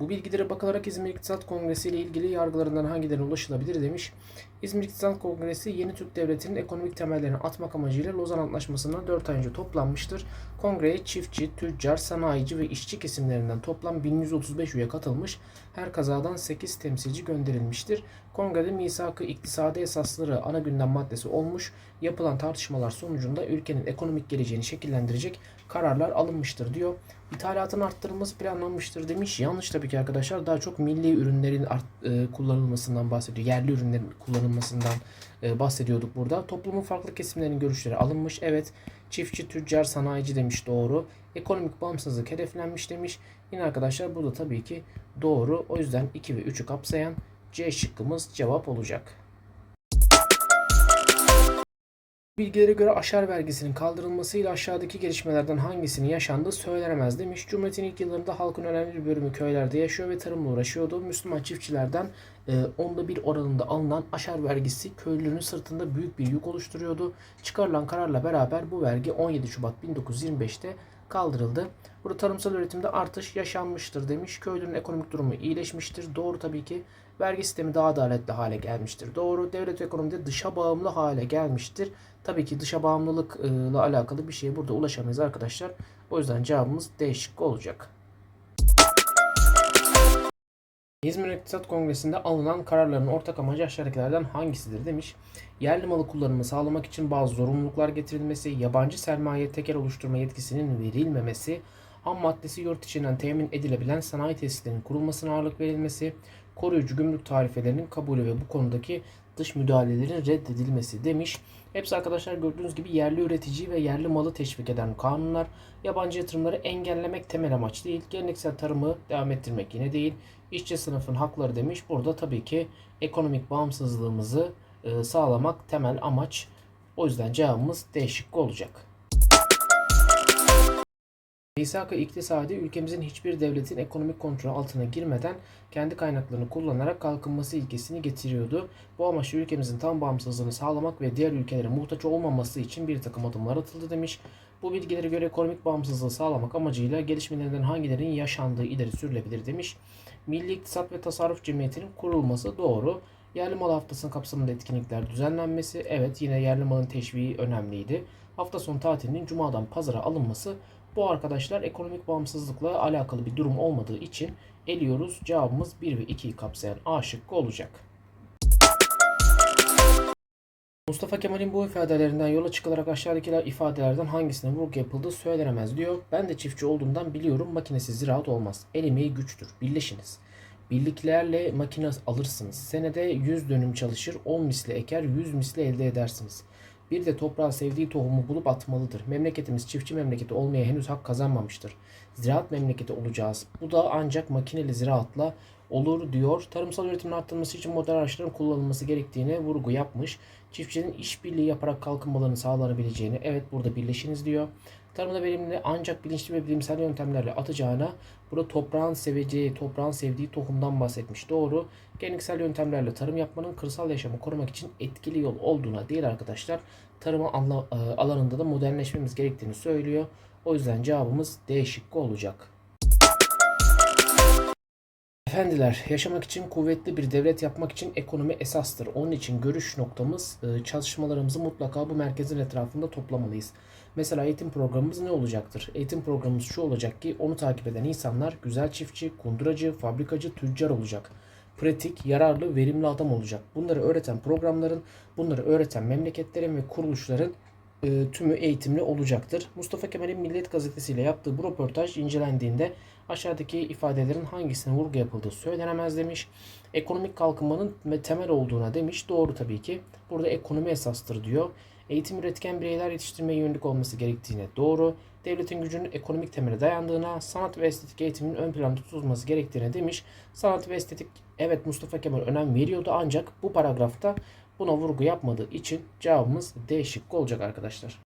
Bu bilgilere bakılarak İzmir İktisat Kongresi ile ilgili yargılarından hangilerine ulaşılabilir demiş. İzmir İktisat Kongresi yeni Türk Devleti'nin ekonomik temellerini atmak amacıyla Lozan Antlaşması'ndan 4 ay önce toplanmıştır. Kongreye çiftçi, tüccar, sanayici ve işçi kesimlerinden toplam 1135 üye katılmış. Her kazadan 8 temsilci gönderilmiştir. Kongrede misak-ı iktisadi esasları ana gündem maddesi olmuş. Yapılan tartışmalar sonucunda ülkenin ekonomik geleceğini şekillendirecek kararlar alınmıştır diyor. İthalatın arttırılması planlanmıştır demiş. Yanlış tabii ki arkadaşlar. Daha çok milli ürünlerin art, e, kullanılmasından bahsediyor. Yerli ürünlerin kullanılmasından e, bahsediyorduk burada. Toplumun farklı kesimlerinin görüşleri alınmış. Evet. Çiftçi, tüccar, sanayici demiş doğru. Ekonomik bağımsızlık hedeflenmiş demiş. Yine arkadaşlar bu da tabii ki doğru. O yüzden 2 ve 3'ü kapsayan C şıkkımız cevap olacak. Bilgilere göre aşar vergisinin kaldırılmasıyla aşağıdaki gelişmelerden hangisinin yaşandığı söylenemez demiş. Cumhuriyet'in ilk yıllarında halkın önemli bir bölümü köylerde yaşıyor ve tarımla uğraşıyordu. Müslüman çiftçilerden e, onda bir oranında alınan aşar vergisi köylünün sırtında büyük bir yük oluşturuyordu. Çıkarılan kararla beraber bu vergi 17 Şubat 1925'te kaldırıldı. Burada tarımsal üretimde artış yaşanmıştır demiş. Köylünün ekonomik durumu iyileşmiştir. Doğru tabii ki. Vergi sistemi daha adaletli hale gelmiştir. Doğru. Devlet ekonomide dışa bağımlı hale gelmiştir. Tabii ki dışa bağımlılıkla alakalı bir şeye burada ulaşamayız arkadaşlar. O yüzden cevabımız D şıkkı olacak. İzmir İktisat Kongresi'nde alınan kararların ortak amacı aşağıdakilerden hangisidir demiş. Yerli malı kullanımı sağlamak için bazı zorunluluklar getirilmesi, yabancı sermaye tekel oluşturma yetkisinin verilmemesi, ham maddesi yurt içinden temin edilebilen sanayi tesislerinin kurulmasına ağırlık verilmesi, koruyucu gümrük tarifelerinin kabulü ve bu konudaki dış müdahalelerin reddedilmesi demiş. Hepsi arkadaşlar gördüğünüz gibi yerli üretici ve yerli malı teşvik eden kanunlar. Yabancı yatırımları engellemek temel amaç değil. Geleneksel tarımı devam ettirmek yine değil. İşçi sınıfın hakları demiş. Burada tabii ki ekonomik bağımsızlığımızı e, sağlamak temel amaç. O yüzden cevabımız D şıkkı olacak. Misak-ı iktisadi ülkemizin hiçbir devletin ekonomik kontrol altına girmeden kendi kaynaklarını kullanarak kalkınması ilkesini getiriyordu. Bu amaçla ülkemizin tam bağımsızlığını sağlamak ve diğer ülkelere muhtaç olmaması için bir takım adımlar atıldı demiş. Bu bilgilere göre ekonomik bağımsızlığı sağlamak amacıyla gelişmelerden hangilerinin yaşandığı ileri sürülebilir demiş. Milli İktisat ve Tasarruf Cemiyeti'nin kurulması doğru. Yerli mal haftasının kapsamında etkinlikler düzenlenmesi, evet yine yerli malın teşviği önemliydi. Hafta sonu tatilinin cumadan pazara alınması bu arkadaşlar ekonomik bağımsızlıkla alakalı bir durum olmadığı için eliyoruz. Cevabımız 1 ve 2'yi kapsayan A şıkkı olacak. Mustafa Kemal'in bu ifadelerinden yola çıkılarak aşağıdakiler ifadelerden hangisine vurgu yapıldığı söylenemez diyor. Ben de çiftçi olduğumdan biliyorum makinesiz ziraat olmaz. El emeği güçtür. Birleşiniz. Birliklerle makine alırsınız. Senede 100 dönüm çalışır, 10 misli eker, 100 misli elde edersiniz. Bir de toprağın sevdiği tohumu bulup atmalıdır. Memleketimiz çiftçi memleketi olmaya henüz hak kazanmamıştır. Ziraat memleketi olacağız. Bu da ancak makineli ziraatla olur diyor. Tarımsal üretimin arttırılması için modern araçların kullanılması gerektiğine vurgu yapmış. Çiftçinin işbirliği yaparak kalkınmalarını sağlanabileceğini evet burada birleşiniz diyor. Tarımda verimli ancak bilinçli ve bilimsel yöntemlerle atacağına burada toprağın seveceği, toprağın sevdiği tohumdan bahsetmiş. Doğru. Geleneksel yöntemlerle tarım yapmanın kırsal yaşamı korumak için etkili yol olduğuna değil arkadaşlar. Tarıma e, alanında da modernleşmemiz gerektiğini söylüyor. O yüzden cevabımız D şıkkı olacak. Efendiler, yaşamak için kuvvetli bir devlet yapmak için ekonomi esastır. Onun için görüş noktamız e, çalışmalarımızı mutlaka bu merkezin etrafında toplamalıyız. Mesela eğitim programımız ne olacaktır? Eğitim programımız şu olacak ki onu takip eden insanlar güzel çiftçi, kunduracı, fabrikacı, tüccar olacak. Pratik, yararlı, verimli adam olacak. Bunları öğreten programların, bunları öğreten memleketlerin ve kuruluşların e, tümü eğitimli olacaktır. Mustafa Kemal'in Milliyet Gazetesi ile yaptığı bu röportaj incelendiğinde aşağıdaki ifadelerin hangisine vurgu yapıldığı söylenemez demiş. Ekonomik kalkınmanın temel olduğuna demiş. Doğru tabii ki. Burada ekonomi esastır diyor. Eğitim üretken bireyler yetiştirmeye yönelik olması gerektiğine doğru. Devletin gücünün ekonomik temele dayandığına, sanat ve estetik eğitimin ön planda tutulması gerektiğine demiş. Sanat ve estetik evet Mustafa Kemal önem veriyordu ancak bu paragrafta buna vurgu yapmadığı için cevabımız D şıkkı olacak arkadaşlar.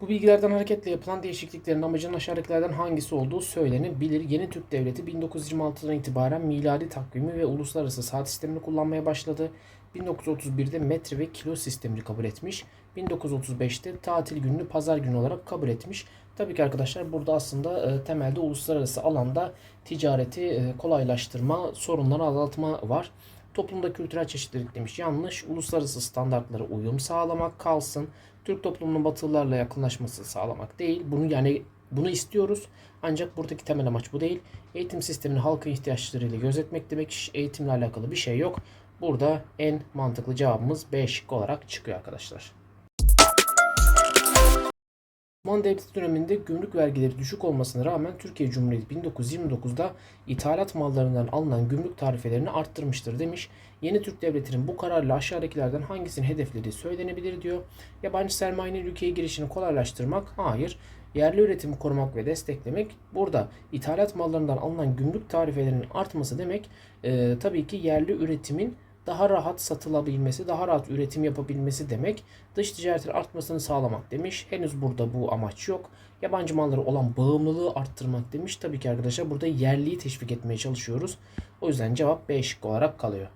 Bu bilgilerden hareketle yapılan değişikliklerin amacının aşağıdakilerden hangisi olduğu söylenebilir. Yeni Türk Devleti 1926'dan itibaren miladi takvimi ve uluslararası saat sistemini kullanmaya başladı. 1931'de metre ve kilo sistemini kabul etmiş. 1935'te tatil gününü pazar günü olarak kabul etmiş. Tabii ki arkadaşlar burada aslında e, temelde uluslararası alanda ticareti e, kolaylaştırma, sorunları azaltma var. Toplumda kültürel çeşitlilik demiş. Yanlış. Uluslararası standartlara uyum sağlamak kalsın. Türk toplumunun batılılarla yakınlaşmasını sağlamak değil. Bunu yani bunu istiyoruz. Ancak buradaki temel amaç bu değil. Eğitim sistemini halkın ihtiyaçlarıyla gözetmek demek. Eğitimle alakalı bir şey yok. Burada en mantıklı cevabımız B şıkkı olarak çıkıyor arkadaşlar. Osmanlı Devleti döneminde gümrük vergileri düşük olmasına rağmen Türkiye Cumhuriyeti 1929'da ithalat mallarından alınan gümrük tarifelerini arttırmıştır demiş. Yeni Türk Devleti'nin bu kararla aşağıdakilerden hangisini hedeflediği söylenebilir diyor. Yabancı sermayenin ülkeye girişini kolaylaştırmak? Hayır. Yerli üretimi korumak ve desteklemek. Burada ithalat mallarından alınan gümrük tarifelerinin artması demek e, tabii ki yerli üretimin daha rahat satılabilmesi, daha rahat üretim yapabilmesi demek. Dış ticaretin artmasını sağlamak demiş. Henüz burada bu amaç yok. Yabancı mallara olan bağımlılığı arttırmak demiş. Tabii ki arkadaşlar burada yerliyi teşvik etmeye çalışıyoruz. O yüzden cevap B şıkkı olarak kalıyor.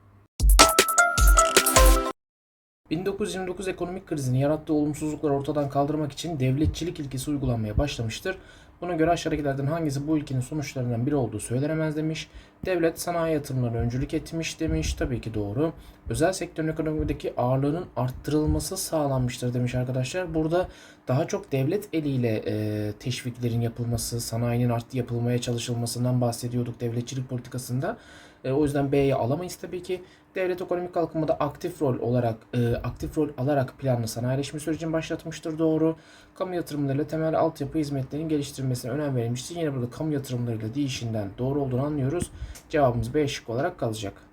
1929 ekonomik krizinin yarattığı olumsuzlukları ortadan kaldırmak için devletçilik ilkesi uygulanmaya başlamıştır. Buna göre aşağıdakilerden hangisi bu ilkenin sonuçlarından biri olduğu söylenemez demiş. Devlet sanayi yatırımlarına öncülük etmiş demiş. Tabii ki doğru. Özel sektörün ekonomideki ağırlığının arttırılması sağlanmıştır demiş arkadaşlar. Burada daha çok devlet eliyle e, teşviklerin yapılması, sanayinin arttı yapılmaya çalışılmasından bahsediyorduk devletçilik politikasında. E, o yüzden B'yi alamayız tabii ki. Devlet ekonomik kalkınmada aktif rol olarak e, aktif rol alarak planlı sanayileşme sürecini başlatmıştır doğru. Kamu yatırımlarıyla temel altyapı hizmetlerinin geliştirilmesine önem verilmiştir. Yine burada kamu yatırımlarıyla değişinden doğru olduğunu anlıyoruz. Cevabımız B şık olarak kalacak.